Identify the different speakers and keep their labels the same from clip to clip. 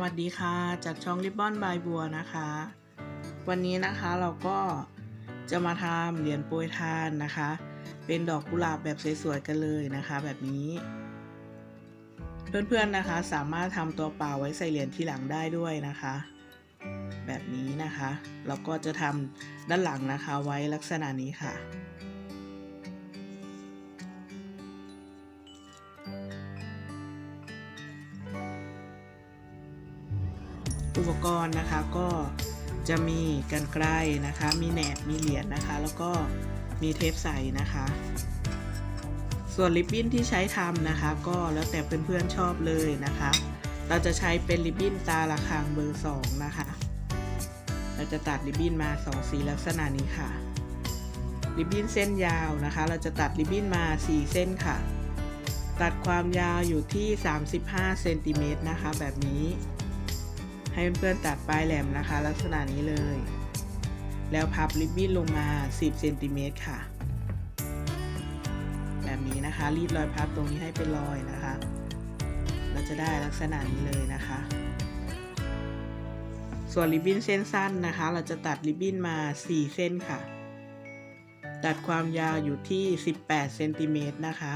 Speaker 1: วัสดีค่ะ จากช่องริบบอนบายบัวนะคะ วันนี้นะคะเราก็จะมาทำเหรียญโปรยทานนะคะ เป็นดอกกุหลาบแบบสวยๆกันเลยนะคะ แบบนี้ เพื่อนๆนะคะสามารถทำตัวเปล่าไว้ใส่เหรียญที่หลังได้ด้วยนะคะ แบบนี้นะคะ เราก็จะทำด้านหลังนะคะไว้ลักษณะนี้ค่ะ อุปกรณ์นะคะก็จะมีกันไกลนะคะ มีแหนบมีเหรียญนะคะ แล้วก็มีเทปใสนะคะ ส่วนริบบิ้นที่ใช้ทำนะคะ ก็แล้วแต่เพื่อนๆชอบเลยนะคะ เราจะใช้เป็นริบบิ้นตาละคางเบอร์สองนะคะ เราจะตัดริบบิ้นมาสองสีลักษณะนี้ค่ะ ริบบิ้นเส้นยาวนะคะ เราจะตัดริบบิ้นมา 4 เส้นค่ะ ตัดความยาวอยู่ที่ 35เซนติเมตรนะคะ แบบนี้ ให้เพื่อนๆตัดปลายแหลมนะคะ ลักษณะนี้เลย แล้วพับริบบิ้นลงมา 10เซนติเมตรค่ะ แบบนี้นะคะ รีดรอยพับตรงนี้ให้เป็นรอยนะคะ เราจะได้ลักษณะนี้เลยนะคะ ส่วนริบบิ้นเส้นสั้นนะคะ เราจะตัดริบบิ้นมา 4 เส้นค่ะ ตัดความยาวอยู่ที่ 18เซนติเมตรนะคะ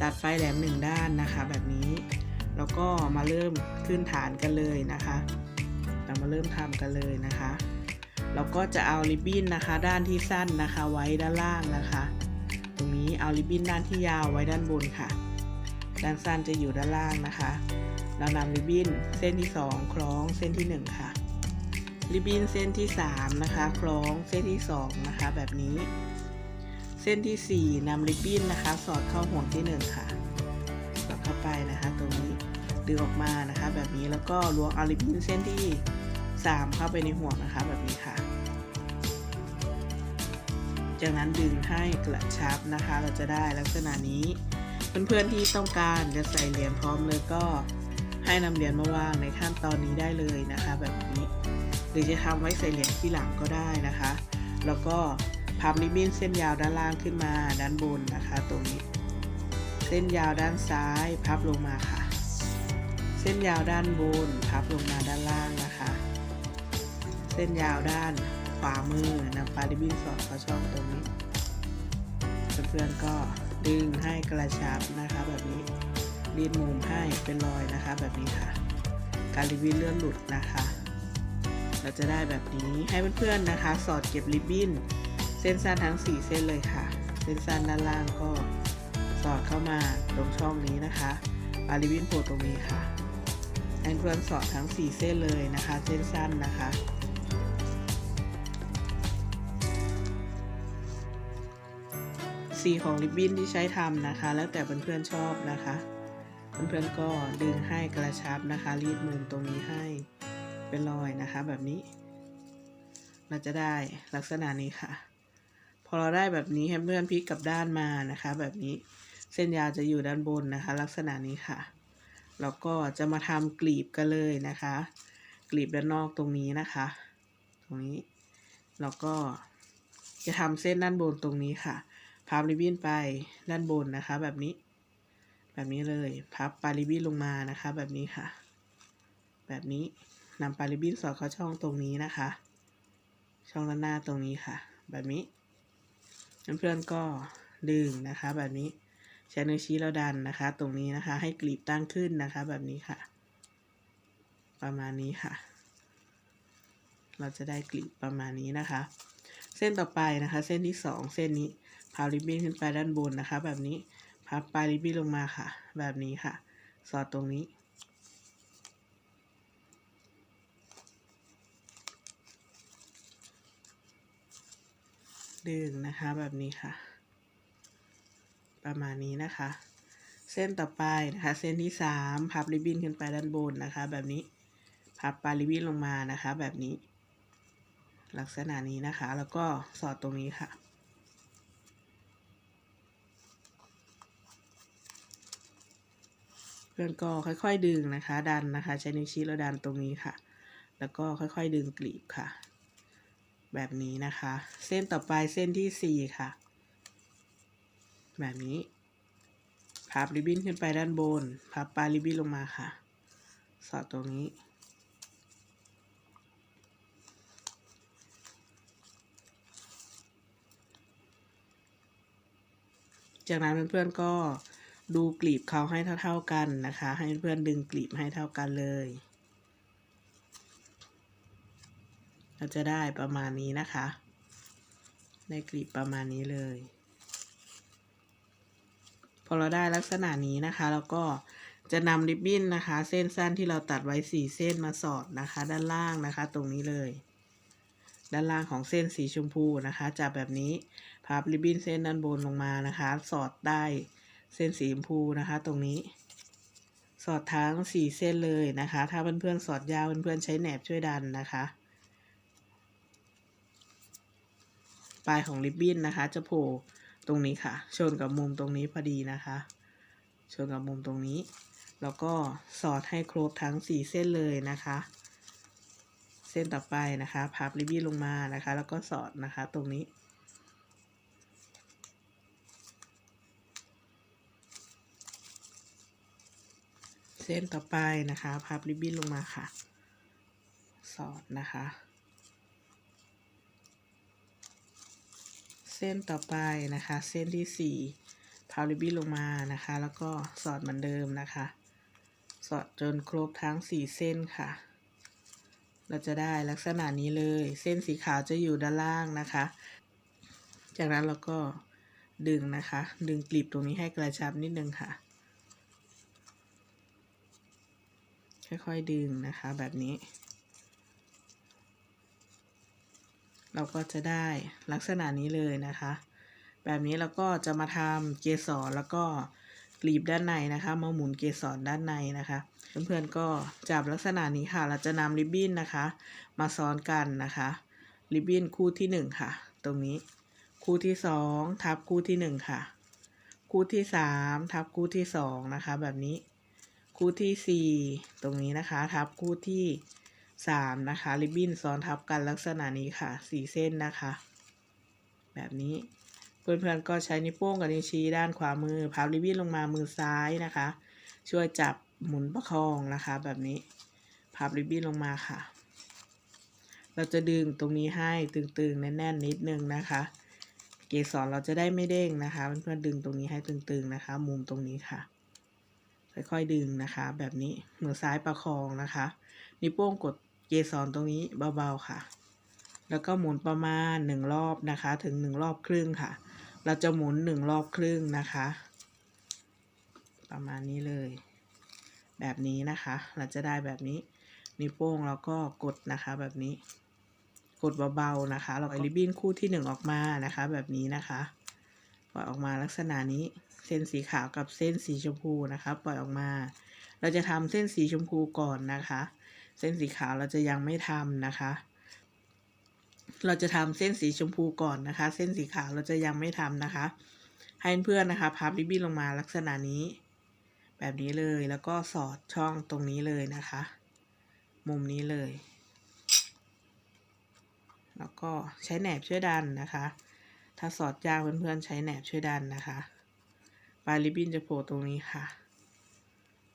Speaker 1: ตัดปลายแหลมหนึ่งด้านนะคะ แบบนี้ แล้วก็มาเริ่มขึ้นฐานกันเลยนะคะ เรามาเริ่มทำกันเลยนะคะเราก็จะเอาริบบิ้นนะคะ ด้านที่สั้นนะคะ ไว้ด้านล่างนะคะ ตรงนี้เอาริบบิ้นด้านที่ยาวไว้ด้านบนค่ะ ด้านสั้นจะอยู่ด้านล่างนะคะ เรานำริบบิ้นเส้นที่ 2 คล้องเส้นที่ 1 ค่ะริบบิ้นเส้นที่ 3 นะคะ คล้องเส้นที่ 2 นะคะ แบบนี้ เส้นที่ 4นำริบบิ้นนะคะ สอดเข้าห่วงที่ 1 ค่ะ สอดเข้าไปนะคะตร ดึงออกมานะคะ แบบนี้แล้วก็ล้วงอาริบินเส้นที่ 3 เข้าไปในห่วงนะคะแบบนี้ค่ะ จากนั้นดึงให้กระชับนะคะ เราจะได้ลักษณะนี้ เพื่อนๆที่ต้องการจะใส่เหรียญพร้อมเลยก็ให้นำเหรียญมาวางในขั้นตอนนี้ได้เลยนะคะ แบบนี้ หรือจะทำไว้ใส่เหรียญที่หลังก็ได้นะคะ แล้วก็พับริบบิ้นเส้นยาวด้านล่างขึ้นมาด้านบนนะคะ ตรงนี้ เส้นยาวด้านซ้ายพับลงมาค่ะ เส้นยาวด้านบนพับลงมาด้านล่างนะคะ เส้นยาวด้านขวามือนำปลายริบบิ้นสอดเข้าช่องตรงนี้เพื่อนๆก็ดึงให้กระชับนะคะ แบบนี้รีดมุมให้เป็นรอยนะคะ แบบนี้ค่ะ การริบบิ้นเลื่อนหลุดนะคะ เราจะได้แบบนี้ให้เพื่อนๆนะคะ สอดเก็บริบบิ้นเส้นสั้นทั้ง 4 เส้นเลยค่ะ เส้นสั้นด้านล่างก็สอดเข้ามาตรงช่องนี้นะคะปลาริบินโผล่ตรงนี้ค่ะ ให้เพื่อนสอดทั้ง 4 เส้นเลยนะคะ เส้นสั้นนะคะสีของริบบิ้นที่ใช้ทำนะคะ แล้วแต่เพื่อนๆชอบนะคะ เพื่อนๆก็ดึงให้กระชับนะคะ รีดมุมตรงนี้ให้เป็นรอยนะคะ แบบนี้ เราจะได้ลักษณะนี้ค่ะ พอเราได้แบบนี้ให้เพื่อนพลิกกลับด้านมานะคะ แบบนี้เส้นยาวจะอยู่ด้านบนนะคะ ลักษณะนี้ค่ะ แล้วก็จะมาทำกลีบกันเลยนะคะ กลีบด้านนอกตรงนี้นะคะ ตรงนี้แล้วก็จะทำเส้นด้านบนตรงนี้ค่ะ พับริบบิ้นไปด้านบนนะคะ แบบนี้ แบบนี้เลย พับปลายริบบิ้นลงมานะคะ แบบนี้ค่ะ แบบนี้นำปลายริบบิ้นสอดเข้าช่องตรงนี้นะคะ ช่องด้านหน้าตรงนี้ค่ะ แบบนี้เพื่อนๆก็ดึงนะคะ แบบนี้ ใช้นิ้วชี้แล้วดันนะคะ ตรงนี้นะคะ ให้กลีบตั้งขึ้นนะคะ แบบนี้ค่ะ ประมาณนี้ค่ะ เราจะได้กลีบประมาณนี้นะคะ เส้นต่อไปนะคะ เส้นที่สองเส้นนี้พับริบบิ้นขึ้นไปด้านบนนะคะ แบบนี้พับปลายริบบิ้นลงมาค่ะ แบบนี้ค่ะ สอดตรงนี้ดึงนะคะแบบนี้ค่ะ ประมาณนี้นะคะ เส้นต่อไปนะคะ เส้นที่สามพับริบบิ้นขึ้นไปด้านบนนะคะ แบบนี้พับปลายริบบิ้นลงมานะคะ แบบนี้ ลักษณะนี้นะคะ แล้วก็สอดตรงนี้ค่ะเพื่อนก็ค่อยๆดึงนะคะ ดันนะคะ ใช้นิ้วชี้แล้วดันตรงนี้ค่ะ แล้วก็ค่อยๆดึงกลีบค่ะ แบบนี้นะคะ เส้นต่อไปเส้นที่สี่ค่ะ แบบนี้ พับริบบิ้นขึ้นไปด้านบน พับปลายริบบิ้นลงมาค่ะ สอดตรงนี้ จากนั้นเพื่อนๆก็ดูกลีบเขาให้เท่า ๆกันนะคะ ให้เพื่อนๆดึงกลีบให้เท่ากันเลย เราจะได้ประมาณนี้นะคะ ได้กลีบประมาณนี้เลย พอเราได้ลักษณะนี้นะคะเราก็จะนำริบบิ้นนะคะ เส้นสั้นที่เราตัดไว้สี่เส้นมาสอดนะคะ ด้านล่างนะคะ ตรงนี้เลย ด้านล่างของเส้นสีชมพูนะคะจับแบบนี้พับริบบิ้นเส้นด้านบนลงมานะคะ สอดได้เส้นสีชมพูนะคะ ตรงนี้ สอดทั้งสี่เส้นเลยนะคะ ถ้าเพื่อนๆสอดยาวเพื่อนๆใช้แหนบช่วยดันนะคะ ปลายของริบบิ้นนะคะ จะโผล่ ตรงนี้ค่ะ ชนกับมุมตรงนี้พอดีนะคะ ชนกับมุมตรงนี้ แล้วก็สอดให้ครบทั้งสี่เส้นเลยนะคะ เส้นต่อไปนะคะ พับริบบิ้นลงมานะคะ แล้วก็สอดนะคะตรงนี้เส้นต่อไปนะคะ พับริบบิ้นลงมาค่ะ สอดนะคะ เส้นต่อไปนะคะ เส้นที่สี่พับริบบิ้ลงมานะคะ แล้วก็สอดเหมือนเดิมนะคะ สอดจนครบทั้งสี่เส้นค่ะ เราจะได้ลักษณะนี้เลย เส้นสีขาวจะอยู่ด้านล่างนะคะ จากนั้นเราก็ดึงนะคะ ดึงกลีบตรงนี้ให้กระชับนิดนึงค่ะ ค่อยๆดึงนะคะแบบนี้ เราก็จะได้ลักษณะนี้เลยนะคะ แบบนี้เราก็จะมาทำเกสรแล้วก็กลีบด้านในนะคะ มาหมุนเกสรด้านในนะคะ เพื่อนๆก็จับลักษณะนี้ค่ะ เราจะนำริบบิ้นนะคะ มาซ้อนกันนะคะ ริบบิ้นคู่ที่หนึ่งค่ะ ตรงนี้คู่ที่สองทับคู่ที่หนึ่งค่ะ คู่ที่สามทับคู่ที่สองนะคะ แบบนี้ คู่ที่สี่ตรงนี้นะคะ ทับคู่ที่ สามนะคะ ริบบิ้นซ้อนทับกันลักษณะนี้ค่ะสี่เส้นนะคะ แบบนี้เพื่อนๆก็ใช้นิ้วโป้งกับนิ้วชี้ด้านขวามือพับริบบิ้นลงมามือซ้ายนะคะ ช่วยจับหมุนประคองนะคะ แบบนี้พับริบบิ้นลงมาค่ะ เราจะดึงตรงนี้ให้ตึงๆ แน่นๆ นิดนึงนะคะ เกสรเราจะได้ไม่เด้งนะคะเพื่อนๆดึงตรงนี้ให้ตึงๆนะคะ มุมตรงนี้ค่ะ ค่อยๆดึงนะคะ แบบนี้มือซ้ายประคองนะคะ นิ้วโป้งกดเกสรตรงนี้เบาๆค่ะ แล้วก็หมุนประมาณหนึ่งรอบนะคะ ถึงหนึ่งรอบครึ่งค่ะ เราจะหมุนหนึ่งรอบครึ่งนะคะ ประมาณนี้เลย แบบนี้นะคะ เราจะได้แบบนี้ นิ้วโป้งเราก็กดนะคะแบบนี้ กดเบาๆนะคะ เราเอาริบบิ้นคู่ที่หนึ่งออกมานะคะ แบบนี้นะคะปล่อยออกมาลักษณะนี้เส้นสีขาวกับเส้นสีชมพูนะคะ ปล่อยออกมา เราจะทำเส้นสีชมพูก่อนนะคะ เส้นสีขาวเราจะยังไม่ทำนะคะ เราจะทำเส้นสีชมพูก่อนนะคะ เส้นสีขาวเราจะยังไม่ทำนะคะ ให้เพื่อนนะคะพับริบบิ้นลงมาลักษณะนี้ แบบนี้เลยแล้วก็สอดช่องตรงนี้เลยนะคะ มุมนี้เลย แล้วก็ใช้แหนบช่วยดันนะคะ ถ้าสอดยากเพื่อนๆใช้แหนบช่วยดันนะคะปลายริบบิ้นจะโผล่ตรงนี้ค่ะ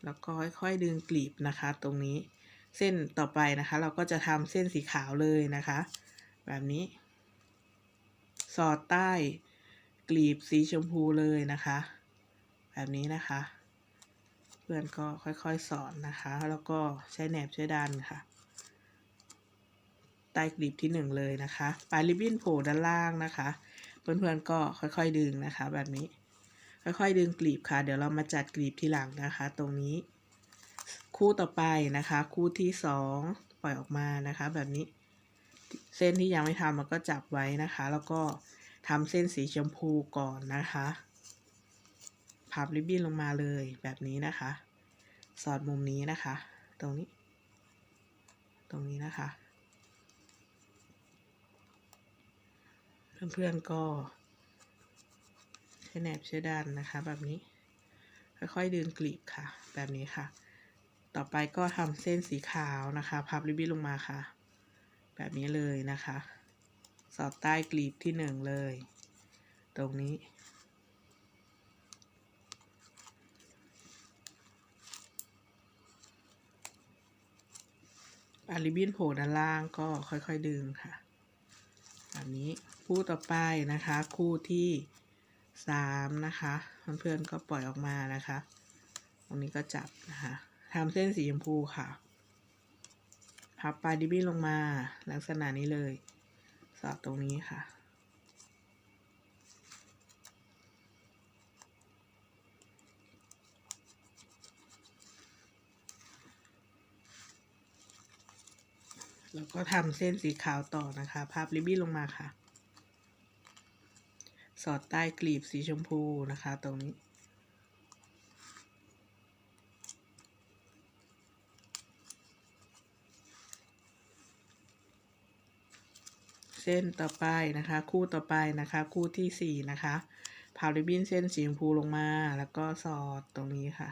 Speaker 1: แล้วก็ค่อยๆดึงกลีบนะคะตรงนี้ เส้นต่อไปนะคะ เราก็จะทำเส้นสีขาวเลยนะคะ แบบนี้ สอดใต้กลีบสีชมพูเลยนะคะ แบบนี้นะคะ เพื่อนก็ค่อยๆสอนนะคะ แล้วก็ใช้แหนบช่วยดันค่ะ ใต้กลีบที่หนึ่งเลยนะคะ ปลายริบบิ้นโผล่ด้านล่างนะคะ เพื่อนๆก็ค่อยๆดึงนะคะ แบบนี้ ค่อยๆดึงกลีบค่ะ เดี๋ยวเรามาจัดกลีบทีหลังนะคะ ตรงนี้ คู่ต่อไปนะคะ คู่ที่สองปล่อยออกมานะคะ แบบนี้ เส้นที่ยังไม่ทำเราก็จับไว้นะคะ แล้วก็ทำเส้นสีชมพูก่อนนะคะพับริบบิ้นลงมาเลยแบบนี้นะคะ สอดมุมนี้นะคะ ตรงนี้ ตรงนี้นะคะ เพื่อนๆก็ใช้แหนบช่วยดันนะคะ แบบนี้ ค่อยๆดึงกลีบค่ะ แบบนี้ค่ะ ต่อไปก็ทำเส้นสีขาวนะคะ พับริบบิ้นลงมาค่ะ แบบนี้เลยนะคะ สอดใต้กลีบที่หนึ่งเลย ตรงนี้ อาริบบินโผล่ด้านล่างก็ค่อยๆดึงค่ะ แบบนี้คู่ต่อไปนะคะ คู่ที่สามนะคะ เพื่อนๆก็ปล่อยออกมานะคะ ตรงนี้ก็จับนะคะ ทำเส้นสีชมพูค่ะ พับปลายดิบบิ้ลงมาลักษณะนี้เลย สอดตรงนี้ค่ะ แล้วก็ทำเส้นสีขาวต่อนะคะ พับริบบิ้นลงมาค่ะ สอดใต้กลีบสีชมพูนะคะ ตรงนี้ ส้นต่อไปนะคะ คู่ต่อไปนะคะ คู่ที่สี่นะคะพาวริบบิ้นเส้นสีชมพูลงมาแล้วก็สอดตรงนี้ค่ะ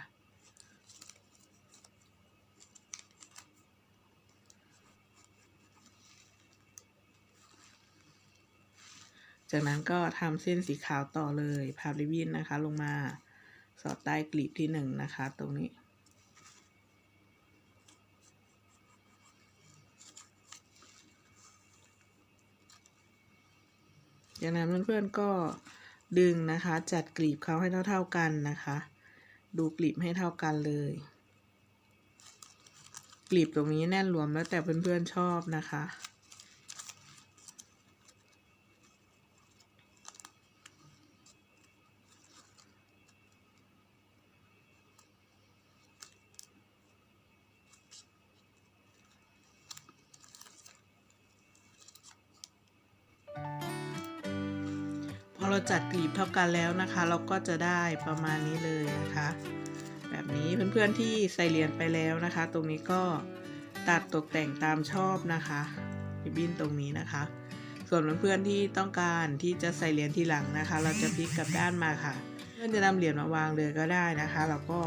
Speaker 1: จากนั้นก็ทำเส้นสีขาวต่อเลยพาวริบบิ้นนะคะลงมาสอดใต้กลีบที่หนึ่งนะคะ ตรงนี้ จากนั้นเพื่อนๆก็ดึงนะคะ จัดกลีบเขาให้เท่าๆกันนะคะ ดูกลีบให้เท่ากันเลย กลีบตรงนี้แน่นรวมแล้วแต่เพื่อนๆชอบนะคะ เราจัดกลีบเท่ากันแล้วนะคะ เราก็จะได้ประมาณนี้เลยนะคะ แบบนี้เพื่อนๆที่ใส่เหรียญไปแล้วนะคะ ตรงนี้ก็ตัดตกแต่งตามชอบนะคะริบบิ้นตรงนี้นะคะ ส่วนเพื่อนๆที่ต้องการที่จะใส่เหรียญทีหลังนะคะ เราจะพลิกกลับด้านมาค่ะ เพื่อนจะนำเหรียญมาวางเลยก็ได้นะคะแล้วก็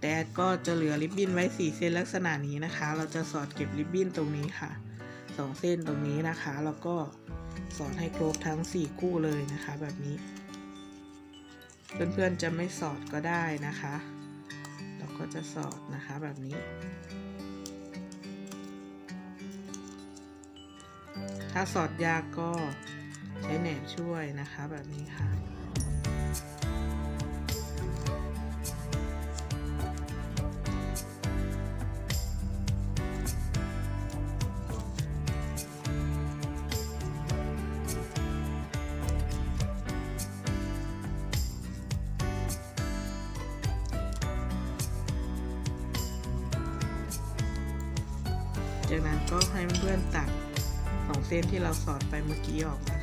Speaker 1: แต่ก็จะเหลือริบบิ้นไว้ 4 เส้นลักษณะนี้นะคะ เราจะสอดเก็บริบบิ้นตรงนี้ค่ะสองเส้นตรงนี้นะคะ แล้วก็ สอนให้ครบทั้ง 4 คู่เลยนะคะ แบบนี้ เพื่อนๆจะไม่สอดก็ได้นะคะ เราก็จะสอดนะคะแบบนี้ ถ้าสอดยากก็ใช้แหนบช่วยนะคะแบบนี้ค่ะ นั้นก็ให้เพื่อนๆตัดสองเส้นที่เราสอดไปเมื่อกี้ออกนะ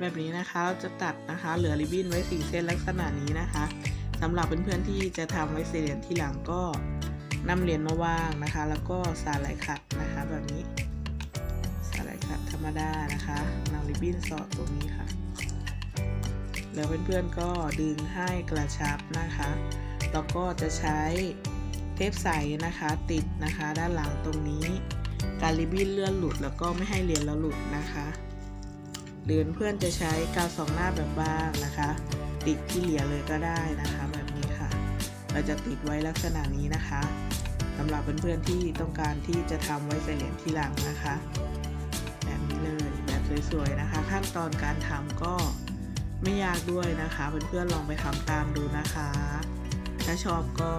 Speaker 1: แบบนี้นะคะเราจะตัดนะคะเหลือริบบิ้นไว้สี่เส้นลักษณะนี้นะคะสำหรับเพื่อนๆที่จะทำไว้เสียเหรียญที่หลังก็นำเหรียญมาวางนะคะ แล้วก็สาไหลขัดนะคะแบบนี้สาไหลขัดธรรมดานะคะนำริบบิ้นสอดตรงนี้ค่ะ แล้วเพื่อนๆก็ดึงให้กระชับนะคะแล้วก็จะใช้เทปใสนะคะติดนะคะ ด้านหลังตรงนี้การริบบิ้นเลื่อนหลุดแล้วก็ไม่ให้เหรียญเราหลุดนะคะ หรือเพื่อนจะใช้กาวสองหน้าแบบบ้างนะคะ ติดที่เหลียเลยก็ได้นะคะ แบบนี้ค่ะ เราจะติดไว้ลักษณะนี้นะคะสำหรับเพื่อนๆที่ต้องการที่จะทำไว้ใส่เหรียญที่หลังนะคะ แบบนี้เลยแบบสวยๆนะคะ ขั้นตอนการทำก็ไม่ยากด้วยนะคะเพื่อนๆลองไปทำตามดูนะคะ ถ้าชอบก็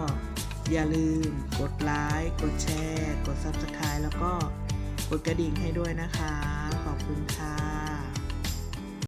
Speaker 1: อย่าลืมกดไลค์กดแชร์ กด Subscribe แล้วก็กดกระดิ่งให้ด้วยนะคะ ขอบคุณค่ะ